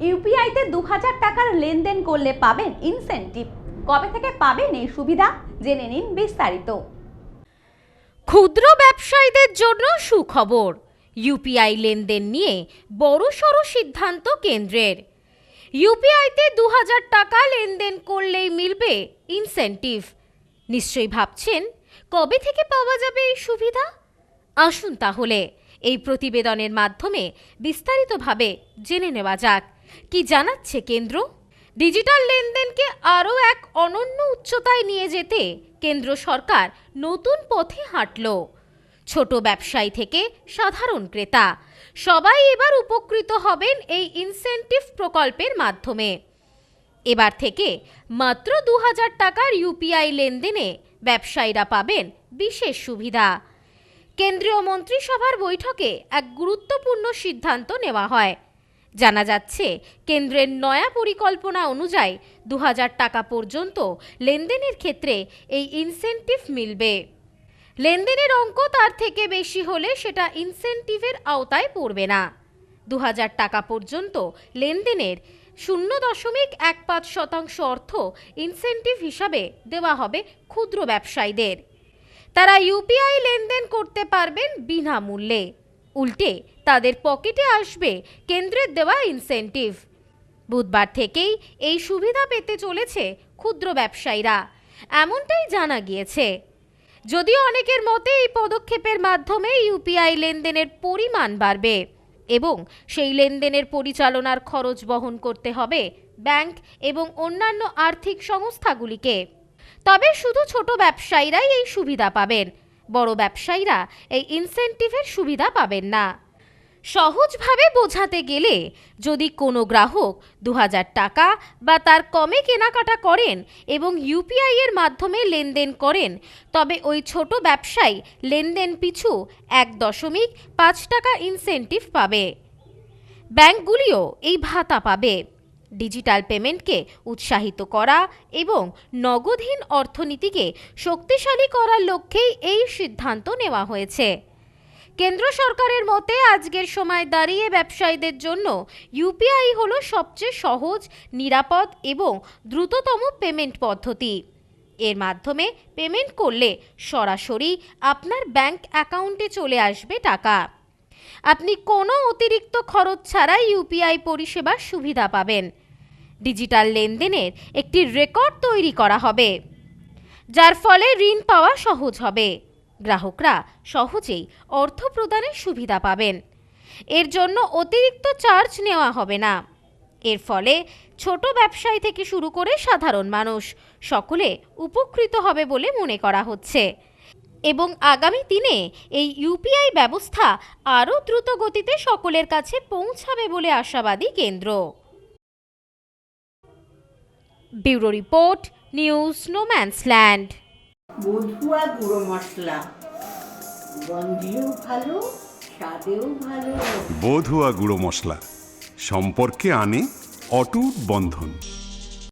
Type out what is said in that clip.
ইউপিআইতে দু হাজার টাকার লেনদেন করলে পাবেন ইনসেন্টিভ কবে থেকে পাবেন এই সুবিধা? জেনে নিন বিস্তারিত। ক্ষুদ্র ব্যবসায়ীদের জন্য সুখবর। ইউপিআই লেনদেন নিয়ে বড়সড় সিদ্ধান্ত কেন্দ্রের। ইউপিআইতে দু হাজার টাকা লেনদেন করলেই মিলবে ইনসেন্টিভ নিশ্চয়ই ভাবছেন কবে থেকে পাওয়া যাবে এই সুবিধা? আসুন তাহলে, এই প্রতিবেদনের মাধ্যমে বিস্তারিতভাবে জেনে নেওয়া যাক। কি জানাচ্ছে কেন্দ্র? ডিজিটাল লেনদেনকে আরও এক অনন্য উচ্চতায় নিয়ে যেতে কেন্দ্র সরকার নতুন পথে হাঁটল। ছোট ব্যবসায়ী থেকে সাধারণ ক্রেতা, সবাই এবার উপকৃত হবেন এই ইনসেন্টিভ প্রকল্পের মাধ্যমে। এবার থেকে মাত্র দু হাজার টাকার ইউপিআই লেনদেনে ব্যবসায়ীরা পাবেন বিশেষ সুবিধা। কেন্দ্রীয় মন্ত্রিসভার বৈঠকে এক গুরুত্বপূর্ণ সিদ্ধান্ত নেওয়া হয়। জানা যাচ্ছে, কেন্দ্রের নয়া পরিকল্পনা অনুযায়ী দু হাজার টাকা পর্যন্ত লেনদেনের ক্ষেত্রে এই ইনসেন্টিভ মিলবে। লেনদেনের অঙ্ক তার থেকে বেশি হলে সেটা ইনসেন্টিভের আওতায় পড়বে না। দু হাজার টাকা পর্যন্ত লেনদেনের শূন্য দশমিক এক পাঁচ শতাংশ অর্থ ইনসেন্টিভ হিসাবে দেওয়া হবে ক্ষুদ্র ব্যবসায়ীদের। তারা ইউপিআই লেনদেন করতে পারবেন বিনামূল্যে। উল্টে তাদের পকেটে আসবে কেন্দ্রের দেওয়া ইনসেন্টিভ বুধবার থেকেই এই সুবিধা পেতে চলেছে ক্ষুদ্র ব্যবসায়ীরা। এমনটাই জানা গিয়েছে। যদিও অনেকের মতে এই পদক্ষেপের মাধ্যমে ইউপিআই লেনদেনের পরিমাণ বাড়বে এবং সেই লেনদেনের পরিচালনার খরচ বহন করতে হবে ব্যাংক এবং অন্যান্য আর্থিক সংস্থাগুলিকে। তবে শুধু ছোট ব্যবসায়ীরাই এই সুবিধা পাবেন। বড় ব্যবসায়ীরা এই ইনসেন্টিভের সুবিধা পাবেন না। সহজভাবে বোঝাতে গেলে যদি কোনো গ্রাহক দু হাজার টাকা বা তার কমে কেনাকাটা করেন এবং ইউপিআই এর মাধ্যমে লেনদেন করেন, তবে ওই ছোট ব্যবসায়ী লেনদেন পিছু এক দশমিক পাঁচ টাকা ইনসেন্টিভ পাবে। ব্যাংকগুলিও এই ভাতা পাবে। ডিজিটাল পেমেন্টকে উৎসাহিত করা এবং নগদহীন অর্থনীতিকে শক্তিশালী করার লক্ষ্যেই এই সিদ্ধান্ত নেওয়া হয়েছে। কেন্দ্র সরকারের মতে, আজকের সময় দাঁড়িয়ে ব্যবসায়ীদের জন্য ইউপিআই হলো সবচেয়ে সহজ, নিরাপদ এবং দ্রুততম পেমেন্ট পদ্ধতি। এর মাধ্যমে পেমেন্ট করলে সরাসরি আপনার ব্যাংক অ্যাকাউন্টে চলে আসবে টাকা। আপনি কোনো অতিরিক্ত খরচ ছাড়াই ইউপিআই পরিষেবার সুবিধা পাবেন। ডিজিটাল লেনদেনের একটি রেকর্ড তৈরি করা হবে, যার ফলে ঋণ পাওয়া সহজ হবে। গ্রাহকরা সহজেই অর্থ প্রদানের সুবিধা পাবেন। এর জন্য অতিরিক্ত চার্জ নেওয়া হবে না। এর ফলে ছোট ব্যবসায়ী থেকে শুরু করে সাধারণ মানুষ সকলে উপকৃত হবে বলে মনে করা হচ্ছে। এবং আগামী দিনে এই ইউপিআই ব্যবস্থা আরও দ্রুত গতিতে সকলের কাছে পৌঁছাবে বলে আশাবাদী কেন্দ্র। Bureau report news no man's land বধুয়া গুঁড়ো মশলা। গন্ধেও ভালো স্বাদেও ভালো। বধুয়া গুঁড়ো মশলা। সম্পর্কে আনে অটুট বন্ধন।